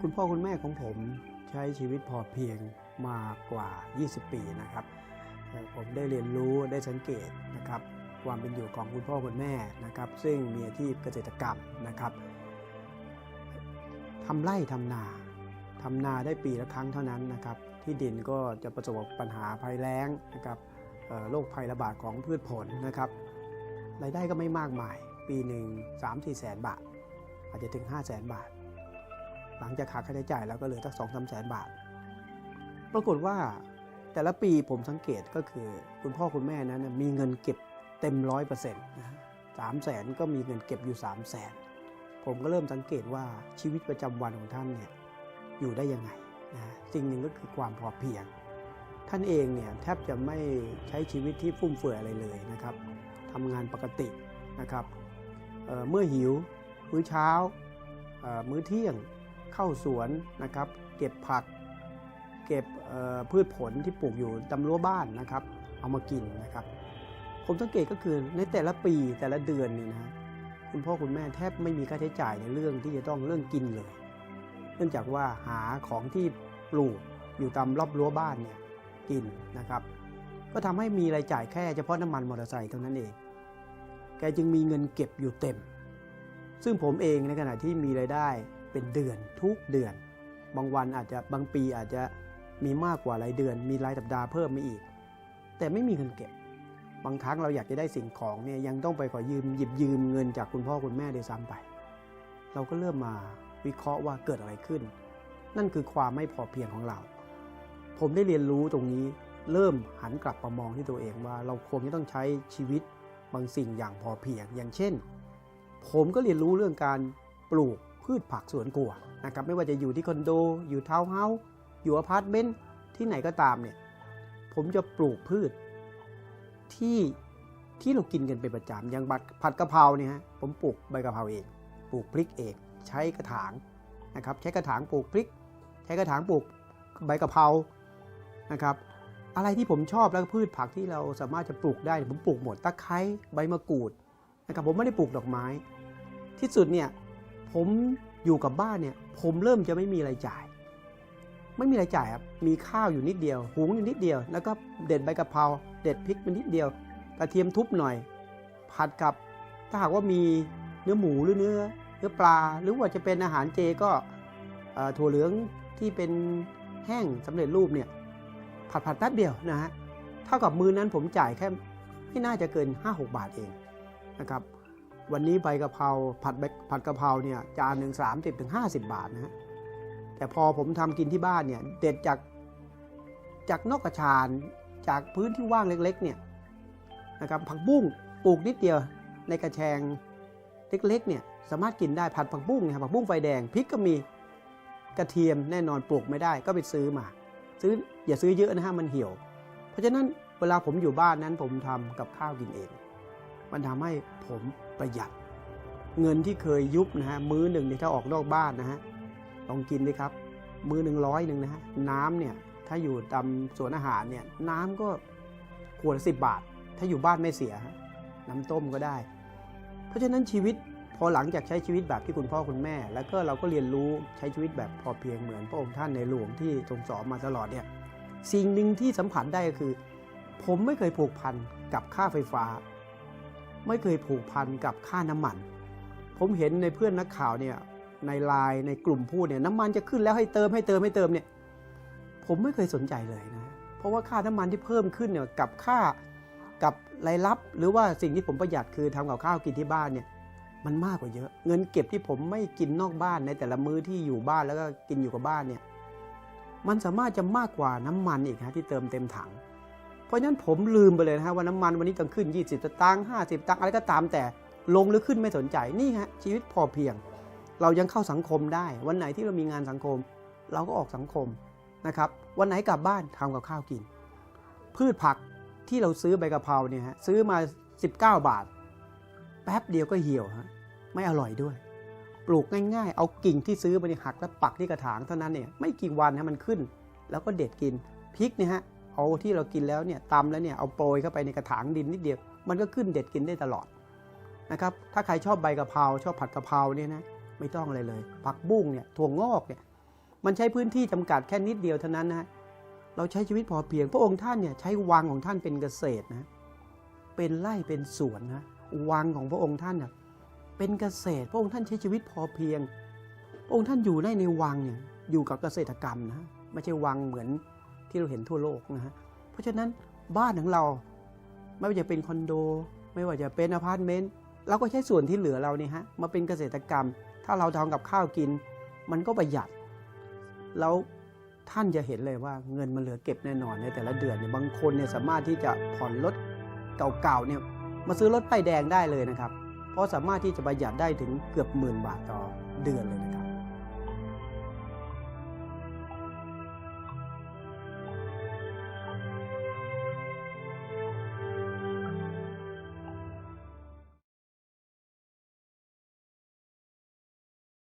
คุณพ่อคุณแม่ของผมใช้ชีวิตพอเพียงมากว่า 20 ปีนะครับ ผมได้เรียนรู้ได้สังเกตนะครับความเป็นอยู่ของคุณพ่อคุณแม่นะครับ ซึ่งมีอาชีพเกษตรกรรมนะครับทำไร่ทำนาทำนาได้ปีละครั้งเท่านั้นนะครับ ที่ดินก็จะประสบปัญหาภัยแล้งนะครับโรคภัยระบาดของพืชผลนะครับรายได้ก็ไม่มากมาย ปีหนึ่ง3 4แสนบาท อาจจะถึง 5 0 0แสนบาท หลังจากหักค่าใช้จ่ายแล้วก็เหลือสักสองสามแสนบาท ปรากฏว่าแต่ละปีผมสังเกตก็คือ คุณพ่อคุณแม่นั้นมีเงินเก็บเต็มร้อยเปอร์เซ็นต์สามแสนก็มีเงินเก็บอยู่สามแสนผมก็เริ่มสังเกตว่าชีวิตประจำวันของท่านเนี่ยอยู่ได้ยังไงนะสิ่งหนึ่งก็คือความพอเพียง ท่านเองเนี่ยแทบจะไม่ใช้ชีวิตที่ฟุ่มเฟือยอะไรเลยนะครับทำงานปกตินะครับเเมื่อหิว มื้อเช้า มื้อเที่ยง เข้าสวนนะครับ เก็บผัก เก็บพืชผลที่ปลูกอยู่ตามรั้วบ้านนะครับ เอามากินนะครับ ผมสังเกตก็คือในแต่ละปีแต่ละเดือนนี่นะฮะคุณพ่อคุณแม่แทบไม่มีค่าใช้จ่ายในเรื่องที่จะต้องเรื่องกินเลย เนื่องจากว่าหาของที่ปลูกอยู่ตามรอบรั้วบ้านเนี่ยกินนะครับก็ทำให้มีรายจ่ายแค่เฉพาะน้ำมันมอเตอร์ไซค์เท่านั้นเอง แกจึงมีเงินเก็บอยู่เต็ม ซึ่งผมเองในขณะที่มีรายได้ เป็นเดือนทุกเดือน บางวันอาจจะบางปีอาจจะมีมากกว่ารายเดือน มีรายสัปดาห์เพิ่มมาอีก แต่ไม่มีเงินเก็บบางครั้งเราอยากจะได้สิ่งของเนี่ยยังต้องไปขอยืมหยิบยืมเงินจากคุณพ่อคุณแม่เด้วยซ้ำไป เราก็เริ่มมาวิเคราะห์ว่าเกิดอะไรขึ้น นั่นคือความไม่พอเพียงของเรา ผมได้เรียนรู้ตรงนี้เริ่มหันกลับมามองที่ตัวเองว่า เราควรจะต้องใช้ชีวิตบางสิ่งอย่างพอเพียง อย่างเช่น ผมก็เรียนรู้เรื่องการปลูก พืชผักสวนครัวนะครับไม่ว่าจะอยู่ที่คอนโด อยู่ทาวน์เฮาส์อยู่อพาร์ตเมนต์ที่ไหนก็ตามเนี่ยผมจะปลูกพืชที่ที่เรากินกันเป็นประจำอย่างบัดผัดกะเพราเนี่ยฮะผมปลูกใบกะเพราเองปลูกพริกเอง ใช้กระถางนะครับ ใช้กระถางปลูกพริก ใช้กระถางปลูกใบกะเพรานะครับ อะไรที่ผมชอบแล้วพืชผักที่เราสามารถจะปลูกได้ผมปลูกหมดตะไคร้ใบมะกรูดนะครับผมไม่ได้ปลูกดอกไม้ ที่สุดเนี่ย ผมอยู่กับบ้านเนี่ย ผมเริ่มจะไม่มีรายจ่าย ไม่มีรายจ่ายครับมีข้าวอยู่นิดเดียว หุงอยู่นิดเดียว แล้วก็เด็ดใบกะเพราเด็ดพริกไปนิดเดียวกระเทียมทุบหน่อย ผัดกับถ้าหากว่ามีเนื้อหมูหรือเนื้อเนื้อปลา หรือว่าจะเป็นอาหารเจก็ถั่วเหลืองที่เป็นแห้งสำเร็จรูปเนี่ยผัดผัดแป๊บเดียวนะฮะเท่ากับมือนั้นผมจ่ายแค่ไม่น่าจะเกิน 5-6 บาทเองนะครับ วันนี้ใบกะเพราผัดผัดกะเพราเนี่ยจานหนึ่งสามสิบถึงห้าสิบบาทนะฮะแต่พอผมทำกินที่บ้านเนี่ยเด็ดจากจากนอกกระชานจากพื้นที่ว่างเล็ก ๆ เนี่ยนะครับผักบุ้งปลูกนิดเดียวในกระแชงเล็กๆเนี่ยสามารถกินได้ผัดผักบุ้งเนยครับผักบุ้งไฟแดงพริกก็มีกระเทียมแน่นอนปลูกไม่ได้ก็ไปซื้อมา ซื้ออย่าซื้อเยอะนะฮะมันเหี่ยว เพราะฉะนั้นเวลาผมอยู่บ้านนั้นผมทำกับข้าวกินเอง มันทำให้ผม ประหยัด เงินที่เคยยุบนะฮะมื้อหนึ่งเนี่ยถ้าออกนอกบ้านนะฮะลองกินดิครับ มื้อหนึ่งร้อยหนึ่งนะฮะน้ำเนี่ยถ้าอยู่ตามสวนอาหารเนี่ยน้ำก็ขวดสิบบาท ถ้าอยู่บ้านไม่เสีย น้ำต้มก็ได้ เพราะฉะนั้นชีวิตพอหลังจากใช้ชีวิตแบบที่คุณพ่อคุณแม่ แล้วก็เราก็เรียนรู้ใช้ชีวิตแบบพอเพียงเหมือนพระองค์ท่านในหลวงที่ทรงสอนมาตลอดเนี่ยสิ่งหนึ่งที่สัมผัสได้ก็คือ ผมไม่เคยผูกพันกับค่าไฟฟ้า ไม่เคยผูกพันกับค่าน้ำมัน ผมเห็นในเพื่อนนักข่าวเนี่ยในไลน์ในกลุ่มพูดเนี่ยน้ำมันจะขึ้นแล้วให้เติมให้เติมให้เติมเนี่ยผมไม่เคยสนใจเลยนะเพราะว่าค่าน้ำมันที่เพิ่มขึ้นเนี่ยกับค่ากับรายรับ หรือว่าสิ่งที่ผมประหยัดคือทำกับข้าวกินที่บ้านเนี่ยมันมากกว่าเยอะ เงินเก็บที่ผมไม่กินนอกบ้านในแต่ละมื้อที่อยู่บ้านแล้วก็กินอยู่กับบ้านเนี่ยมันสามารถจะมากกว่าน้ำมันอีกฮะที่เติมเต็มถัง เพราะฉะนั้นผมลืมไปเลยนะฮะว่าน้ำมันวันนี้ต้องขึ้น 20 สตางค์50 ตังค์อะไรก็ตามแต่ลงหรือขึ้นไม่สนใจนี่ฮะชีวิตพอเพียง เรายังเข้าสังคมได้ วันไหนที่เรามีงานสังคม เราก็ออกสังคมนะครับวันไหนกลับบ้านทำกับข้าวกิน พืชผักที่เราซื้อใบกะเพราเนี่ยฮะซื้อมา 19 บาท แป๊บเดียวก็เหี่ยวฮะไม่อร่อยด้วย ปลูกง่ายๆ เอากิ่งที่ซื้อมาเนี่ยหักแล้วปักที่กระถางเท่านั้นเนี่ยไม่กี่วันนะมันขึ้น แล้วก็เด็ดกินพริกเนี่ยฮะ เอาที่เรากินแล้วเนี่ยตำแล้วเนี่ยเอาโปรยเข้าไปในกระถางดินนิดเดียว มันก็ขึ้นเด็ดกินได้ตลอดนะครับถ้าใครชอบใบกะเพราชอบผัดกะเพราเนี่ยนะไม่ต้องอะไรเลย ผักบุ้งเนี่ยถั่วงอกเนี่ยมันใช้พื้นที่จำกัดแค่นิดเดียวเท่านั้นนะเราใช้ชีวิตพอเพียง พระองค์ท่านเนี่ยใช้วังของท่านเป็นเกษตรนะเป็นไร่เป็นสวนนะวังของพระองค์ท่านเน่ะเป็นเกษตร พระองค์ท่านใช้ชีวิตพอเพียง พระองค์ท่านอยู่ได้ในวังเนี่ยอยู่กับเกษตรกรรมนะไม่ใช่วังเหมือน ที่เราเห็นทั่วโลกนะฮะเพราะฉะนั้นบ้านของเราไม่ว่าจะเป็นคอนโด ไม่ว่าจะเป็นอพาร์ตเมนต์เราก็ใช้ส่วนที่เหลือเราเนี่ยฮะมาเป็นเกษตรกรรม ถ้าเราทำกับข้าวกิน มันก็ประหยัด แล้วท่านจะเห็นเลยว่าเงินมันเหลือเก็บแน่นอนในแต่ละเดือนเนี่ยบางคนเนี่ยสามารถที่จะผ่อนรถเก่าๆเนี่ยมาซื้อรถป้ายแดงได้เลยนะครับ เพราะสามารถที่จะประหยัดได้ถึงเกือบหมื่นบาทต่อเดือนเลยนะ